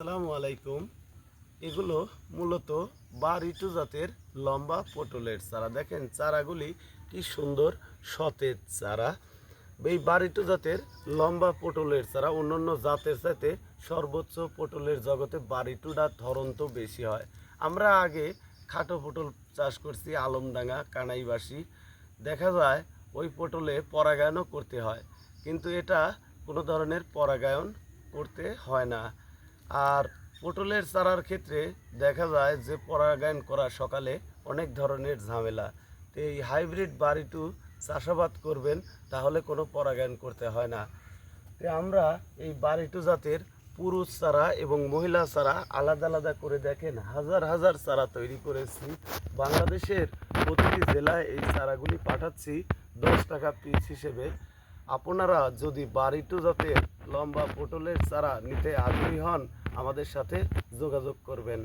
আসসালামু আলাইকুম। এগুলো মূলত বারিটু জাতের লম্বা পটলের চারা। দেখেন চারাগুলি কি সুন্দর সতেজ চারা। এই বারিটু জাতের লম্বা পটলের চারা অন্যান্য জাতের সাথে সর্বোচ্চ পটলের জগতে বারিটুটা ধরন তো বেশি হয়। আমরা আগে খাটো পটল চাষ করছি, আলমডাঙ্গা, কানাইবাসী। দেখা যায় ওই পটলে পরাগায়নও করতে হয়, কিন্তু এটা কোনো ধরনের পরাগায়ন করতে হয় না। আর পটলের চারার ক্ষেত্রে দেখা যায় যে পরাগায়ন করা সকালে অনেক ধরনের ঝামেলা। তো এই হাইব্রিড বাড়িটু চাষাবাদ করবেন, তাহলে কোনো পরাগায়ন করতে হয় না। তো আমরা এই বাড়িটু জাতের পুরুষ চারা এবং মহিলা চারা আলাদা আলাদা করে দেখেন। হাজার হাজার চারা তৈরি করেছি। বাংলাদেশের প্রতিটি জেলায় এই চারাগুলি পাঠাচ্ছি, দশ টাকা পিস হিসেবে। আপনারা যদি বাড়িটু যাতে লম্বা পটলের চারা নিতে আগ্রহী হন আমাদের সাথে যোগাযোগ করবেন।